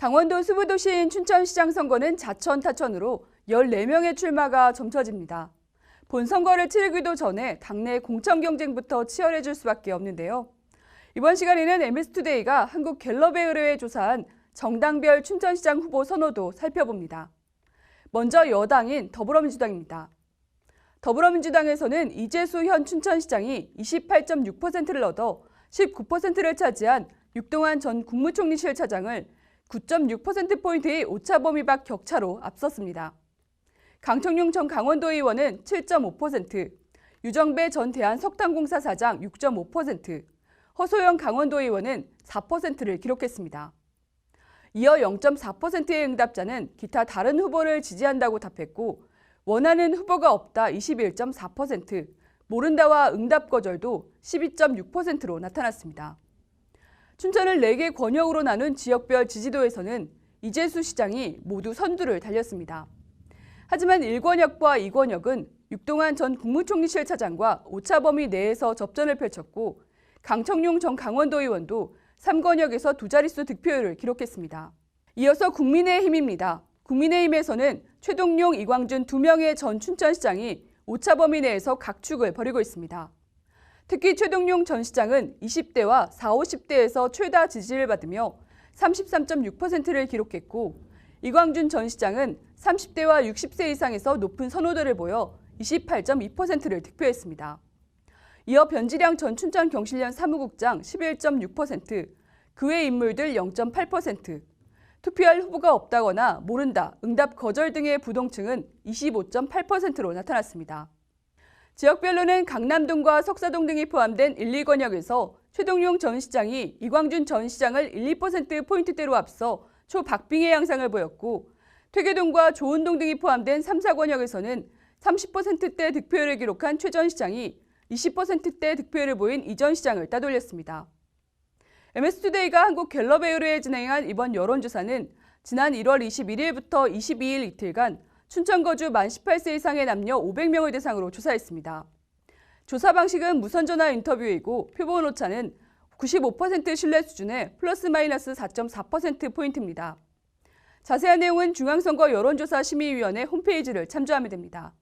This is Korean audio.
강원도 수부도시인 춘천시장 선거는 자천 타천으로 14명의 출마가 점쳐집니다. 본 선거를 치르기도 전에 당내 공천 경쟁부터 치열해질 수밖에 없는데요. 이번 시간에는 MS투데이가 한국 갤럽에 의뢰해 조사한 정당별 춘천시장 후보 선호도 살펴봅니다. 먼저 여당인 더불어민주당입니다. 더불어민주당에서는 이재수 현 춘천시장이 28.6%를 얻어 19%를 차지한 육동환 전 국무총리실 차장을 9.6%포인트의 오차범위 밖 격차로 앞섰습니다. 강청룡 전 강원도 의원은 7.5%, 유정배 전 대한석탄공사 사장 6.5%, 허소영 강원도 의원은 4%를 기록했습니다. 이어 0.4%의 응답자는 기타 다른 후보를 지지한다고 답했고 원하는 후보가 없다 21.4%, 모른다와 응답 거절도 12.6%로 나타났습니다. 춘천을 4개 권역으로 나눈 지역별 지지도에서는 이재수 시장이 모두 선두를 달렸습니다. 하지만 1권역과 2권역은 육동환 전 국무총리실 차장과 오차범위 내에서 접전을 펼쳤고 강청룡 전 강원도 의원도 3권역에서 두 자릿수 득표율을 기록했습니다. 이어서 국민의힘입니다. 국민의힘에서는 최동용, 이광준 두 명의 전 춘천시장이 오차범위 내에서 각축을 벌이고 있습니다. 특히 최동용 전 시장은 20대와 40, 50대에서 최다 지지를 받으며 33.6%를 기록했고 이광준 전 시장은 30대와 60세 이상에서 높은 선호도를 보여 28.2%를 득표했습니다. 이어 변지량 전 춘천 경실련 사무국장 11.6%, 그외 인물들 0.8%, 투표할 후보가 없다거나 모른다, 응답 거절 등의 부동층은 25.8%로 나타났습니다. 지역별로는 강남동과 석사동 등이 포함된 1, 2권역에서 최동용 전 시장이 이광준 전 시장을 1, 2%포인트대로 앞서 초박빙의 양상을 보였고 퇴계동과 조은동 등이 포함된 3, 4권역에서는 30%대 득표율을 기록한 최 전 시장이 20%대 득표율을 보인 이 전 시장을 따돌렸습니다. MS투데이가 한국 갤럽에 의뢰해 진행한 이번 여론조사는 지난 1월 21일부터 22일 이틀간 춘천 거주 만 18세 이상의 남녀 500명을 대상으로 조사했습니다. 조사 방식은 무선 전화 인터뷰이고 표본 오차는 95% 신뢰 수준의 플러스 마이너스 4.4%포인트입니다. 자세한 내용은 중앙선거 여론조사 심의위원회 홈페이지를 참조하면 됩니다.